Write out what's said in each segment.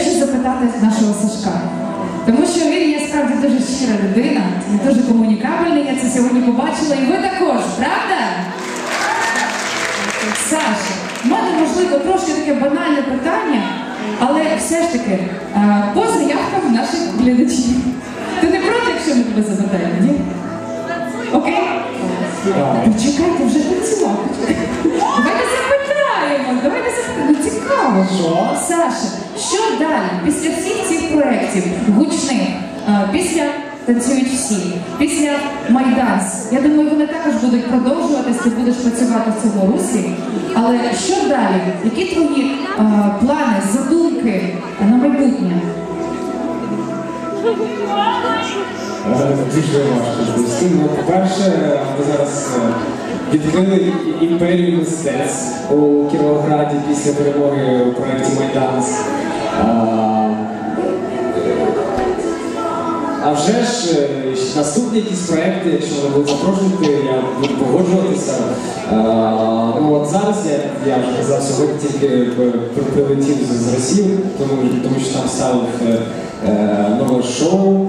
сказати нашого Сашка. Тому що він є справді дуже щира людина, він дуже комунікабельний, я це сьогодні побачила, і ви також, правда? Саша, в мене можливо трошки таке банальне питання, але все ж таки по заявкам наших глядачів. Ти не проти, якщо ми тебе запитаємо, ні? Окей? Почекайте, вже танцював. Запитаємо, давайте запитаємо. Ну, цікаво. Що? Саша, що далі? Після всіх цих проєктів гучних, е, після танцюють всі, після Майданс. Я думаю, вони також будуть продовжуватись, ти будеш працювати в цьому руслі. Але що далі? Які твої е, плани, задумки на майбутнє? Дуже важко по-перше, ми зараз е, відкрили імперію мистецтв у Кіровограді після перемоги у проєкті Майданс. А, вже ж е, наступні якісь проекти, якщо вони будуть запрошувати, я буду погоджуватися. Ну от зараз я, я вже казав, сьогодні тільки е, прилетів з, Росії, тому, що там ставив е, нове шоу.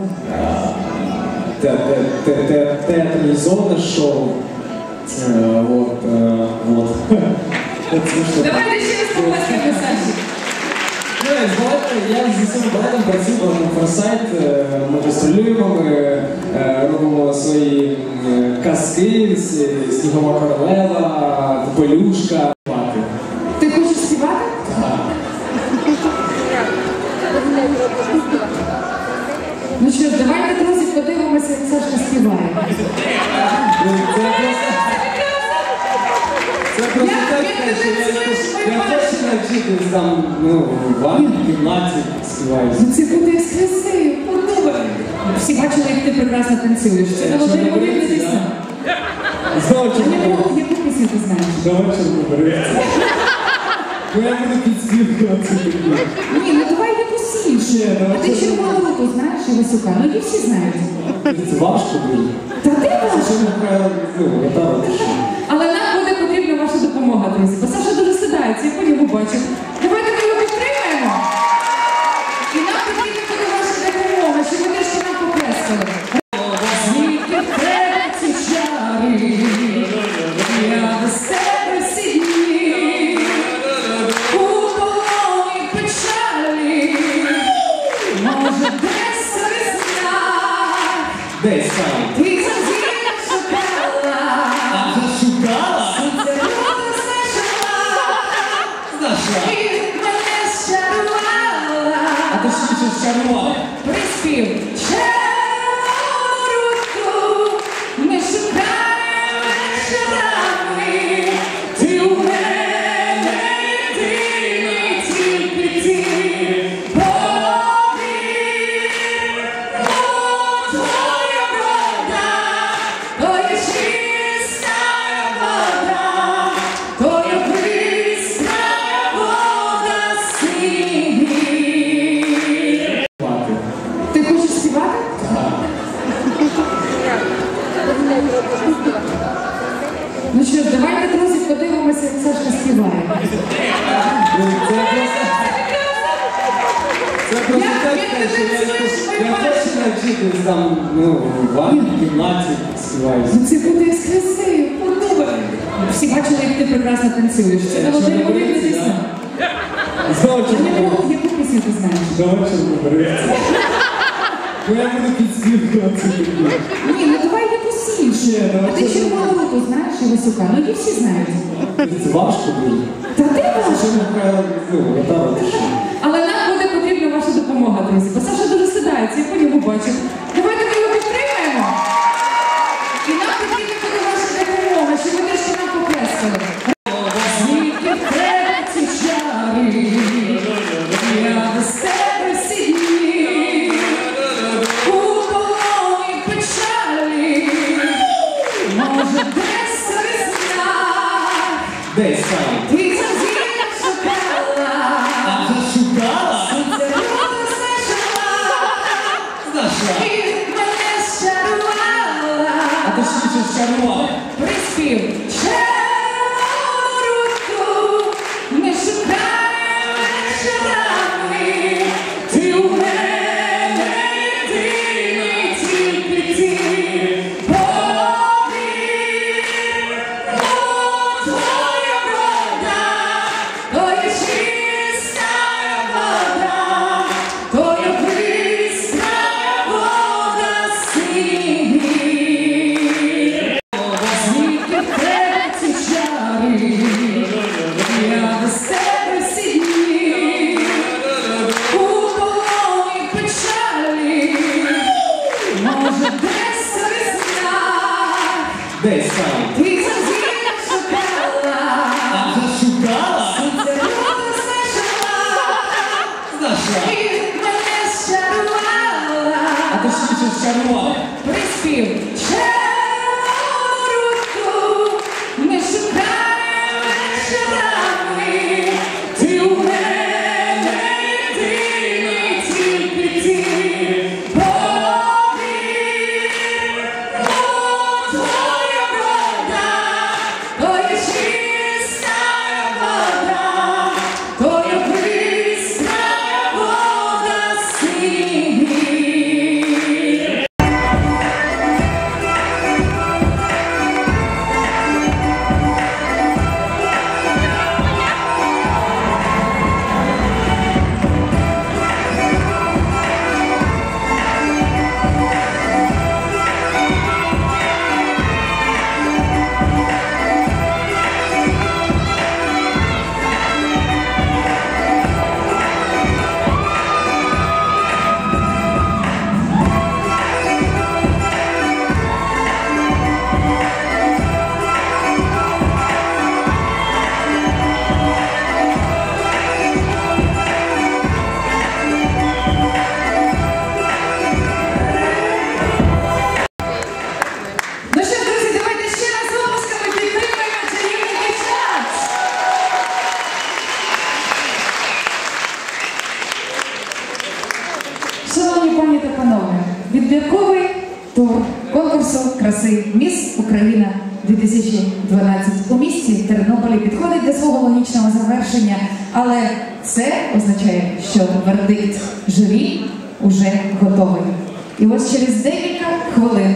те- те- те- те- Театралізоване шоу. Е, вот. е. Давайте ще раз поплескаємо Саші. З балетом- Я зі своїм балетом працюю робимо форсайт, е, ми гастролюємо, ми е, робимо свої казки, Снігова королева, Попелюшка. Співаю. Ну це буде красиво, подумай. Всі бачили, як ти прекрасно танцюєш. Це не береться, пісня. Знову А чому яку, яку пісню ти знаєш? Давай чому береться. Бо я буду такі. Ні, ну давай якусь іншу. А ти червону руку знаєш Івасюка? Ну її всі знають. Це важко дуже. Та ти важко. ну? Але нам буде потрібна ваша допомога, друзі. Бо Саша дуже стидається, я по ньому бачу. Навчитись там, ну, в ванні, в кімнаті співаю. Ну це буде красиво, подумай. Всі бачили, як ти прекрасно танцюєш. Це молодий береться. Знову чому яку, яку пісню ти знаєш? Давай чому. Бо я буду підспівувати. Ні, ну давай якусь іншу. Ні, А ти щось червону руку знаєш Івасюка? Ну її всі знають. Це важко дуже. Та ти Це така, ну? Але нам буде потрібна ваша допомога, друзі. Бо Саша дуже стидається, я по Знайшла. І мене Дашків Україна 2012 у місті Тернополі підходить до свого логічного завершення, але це означає, що вердикт журі вже готовий. І ось через декілька хвилин.